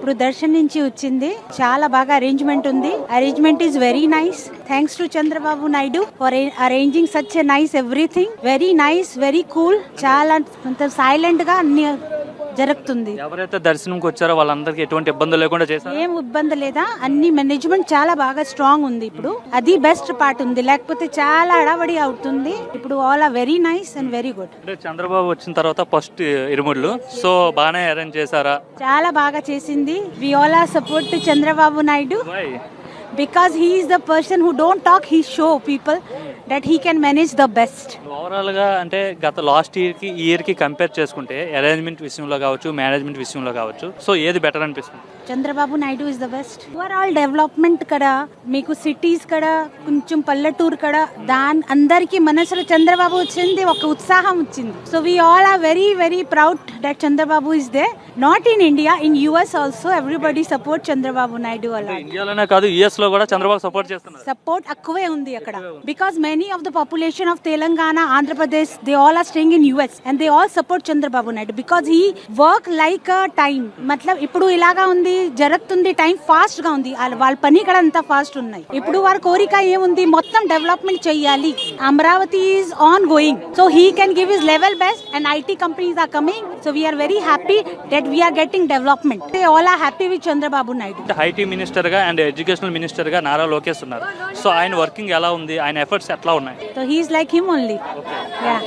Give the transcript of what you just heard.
ఇప్పుడు దర్శన్ నుంచి వచ్చింది. చాలా బాగా అరేంజ్మెంట్ ఉంది. Arrangement is very nice thanks to Chandrababu Naidu for arranging such a nice everything very nice very cool చాలా సైలెంట్గా అన్ని జరుగుతుంది. ఎవరైతే దర్శనంకి వచ్చారో వాళ్ళందరికీ ఎటువంటి ఇబ్బందులు లేకుండా చేశారు? ఏం ఇబ్బంది లేదా? అన్ని మేనేజ్మెంట్ చాలా బాగా స్ట్రాంగ్ ఉంది ఇప్పుడు. అది బెస్ట్ పార్ట్ ఉంది. లేకపోతే చాలా అడవడి అవుతుంది. ఇప్పుడు all are very nice and very good అంటే చంద్రబాబు వచ్చిన తర్వాత ఫస్ట్ ఇరుముళ్ళు. సో బాగానే అరేంజ్ చేశారా? చాలా బాగా చేసింది. We all are support Chandrababu Naidu. Why? because he is the person who don't talk he show people that he can manage the best. ఓవరాల్గా అంటే గత లాస్ట్ ఇయర్కి ఈ ఇయర్కి కంపేర్ చేసుకుంటే అరేంజ్మెంట్ విషయంలో కావచ్చు మేనేజ్మెంట్ విషయంలో కావచ్చు సో ఏది బెటర్ అనిపిస్తుంది? Chandrababu Naidu is the best overall development కడ మీకు సిటీస్ కడ కొంచెం పల్లెటూరు కడ దాని అందరికి మనసులో చంద్రబాబు వచ్చింది ఒక ఉత్సాహం వచ్చింది. So we all are very very proud that Chandrababu is they not in India in US also everybody support Chandrababu Naidu అలా ఇండియాలోనే కాదు యుఎస్లో కూడా చంద్రబాబు సపోర్ట్ చేస్తున్నారు. సపోర్ట్ ఎక్కువే ఉంది అక్కడ. Because many of the population of Telangana Andhra Pradesh they all are staying in US and they all support Chandrababu Naidu because he work like time మతలబ్ ఇప్పుడు ఇలాగా ఉంది జరుగుతుంది టైం ఫాస్ట్గా ఉంది వాళ్ళ పని కూడా అంత ఫాస్ట్ ఉన్నాయి ఇప్పుడు వారి కోరిక ఏముంది మొత్తం డెవలప్మెంట్ చెయ్యాలి Amaravati is on going so he can give his level best and IT companies are coming so we are very happy that we are getting development they all are happy with Chandrababu Naidu IT మినిస్టర్గా and educational మినిస్టర్గా నారా లోకేష్ ఉన్నారు. So ఆయన working ఎలా ఉంది? ఆయన efforts ఎట్లా ఉన్నాయి? So he's like him only. Yeah.